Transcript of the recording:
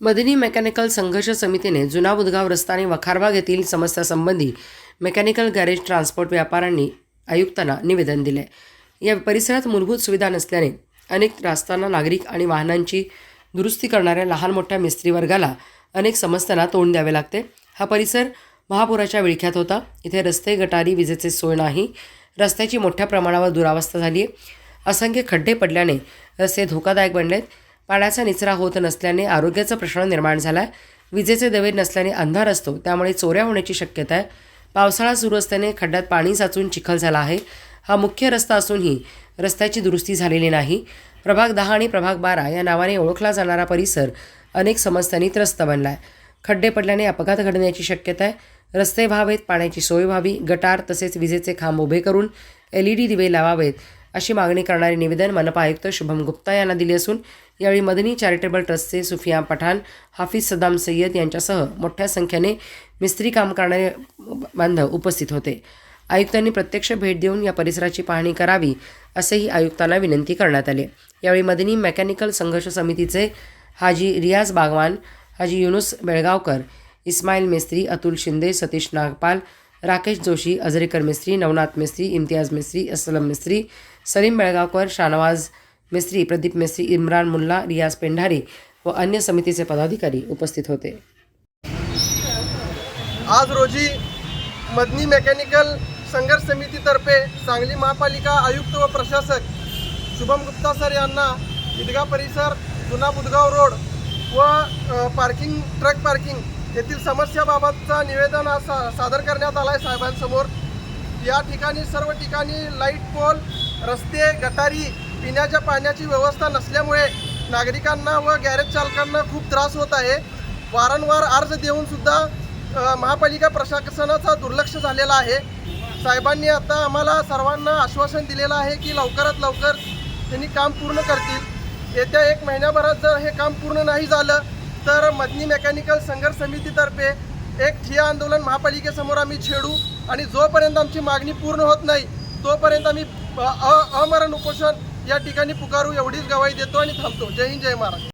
मदनी मेकॅनिकल संघर्ष समितीने जुना बुधगाव रस्ता आणि वखारबाग येथील समस्यासंबंधी मेकॅनिकल गॅरेज ट्रान्सपोर्ट व्यापाऱ्यांनी आयुक्तांना निवेदन दिले. या परिसरात मूलभूत सुविधा नसल्याने अनेक रास्तांना नागरिक आणि वाहनांची दुरुस्ती करणाऱ्या लहान मोठ्या मिस्त्री वर्गाला अनेक समस्यांना तोंड द्यावे लागते. हा परिसर महापुराच्या विळख्यात होता. इथे रस्ते गटारी विजेचे सोय नाही. रस्त्याची मोठ्या प्रमाणावर दुरावस्था झाली आहे असंख्य खड्डे पडल्याने रस्ते धोकादायक बनलेत. पाण्याचा निचरा होत नसल्याने आरोग्याचा प्रश्न निर्माण झाला आहे विजेचे दवे नसल्याने अंधार असतो त्यामुळे चोऱ्या होण्याची शक्यता आहे. पावसाळा सुरू असल्याने खड्ड्यात पाणी साचून चिखल झाला आहे. हा मुख्य रस्ता असूनही रस्त्याची दुरुस्ती झालेली नाही. प्रभाग दहा आणि प्रभाग बारा या नावाने ओळखला जाणारा परिसर अनेक समस्यांनी त्रस्त बनला आहे खड्डे पडल्याने अपघात घडण्याची शक्यता आहे. रस्ते व्हावेत पाण्याची सोय व्हावी गटार तसेच विजेचे खांब उभे करून एल ई डी दिवे लावावेत. अशी मागणी करणारे निवेदन मनपा आयुक्त शुभम गुप्ता यांना दिले असून यावेळी मदनी चॅरिटेबल ट्रस्टचे सुफिया पठाण हाफिज सदाम सय्यद यांच्यासह मोठ्या संख्येने मिस्त्री काम करणारे बांधव उपस्थित होते. आयुक्तांनी प्रत्यक्ष भेट देऊन या परिसराची पाहणी करावी असेही आयुक्तांना विनंती करण्यात आले. यावेळी मदनी मेकॅनिकल संघर्ष समितीचे हाजी रियाज बागवान हाजी युनुस बेळगावकर इस्माईल मिस्त्री अतुल शिंदे सतीश नागपाल राकेश जोशी अजरेकर मिस्त्री नवनाथ मिस्त्री इम्तियाज मिस्त्री असलम मिस्त्री सलीम बेळगावकर शानवाज मिस्त्री प्रदीप मिस्त्री इम्रान मुल्ला रियाज पेंढारी व अन्य समितीचे पदाधिकारी उपस्थित होते. आज रोजी मदनी मेकॅनिकल संघर्ष समितीतर्फे सांगली महापालिका आयुक्त व प्रशासक शुभम गुप्ता सर यांना ईदगा परिसर जुना बुधगाव रोड व पार्किंग ट्रक पार्किंग येथील समस्याबाबतचा निवेदन आज सा सादर करण्यात आला आहे साहेबांसमोर. या ठिकाणी सर्व ठिकाणी लाइट पोल रस्ते गटारी पिण्याच्या पाण्याची व्यवस्था नसल्यामुळे नागरिकांना व गॅरेज चालकांना खूप त्रास होत आहे. वारंवार अर्ज देऊनसुद्धा महापालिका प्रशासनाचा दुर्लक्ष झालेला आहे. साहेबांनी आता आम्हाला सर्वांना आश्वासन दिलेलं आहे की लवकरात लवकर त्यांनी काम पूर्ण करतील. येत्या एक महिन्याभरात जर हे काम पूर्ण नाही झालं तर मदनी मेकॅनिकल संघर्ष समितीतर्फे एक ठिया आंदोलन महापालिकेसमोर आम्ही छेडू आणि जोपर्यंत आमची मागणी पूर्ण होत नाही तोपर्यंत आम्ही अ- अमरण उपोषण या ठिकाणी पुकारू एवढीच गवाही देतो आणि थांबतो. जय हिंद जय महाराज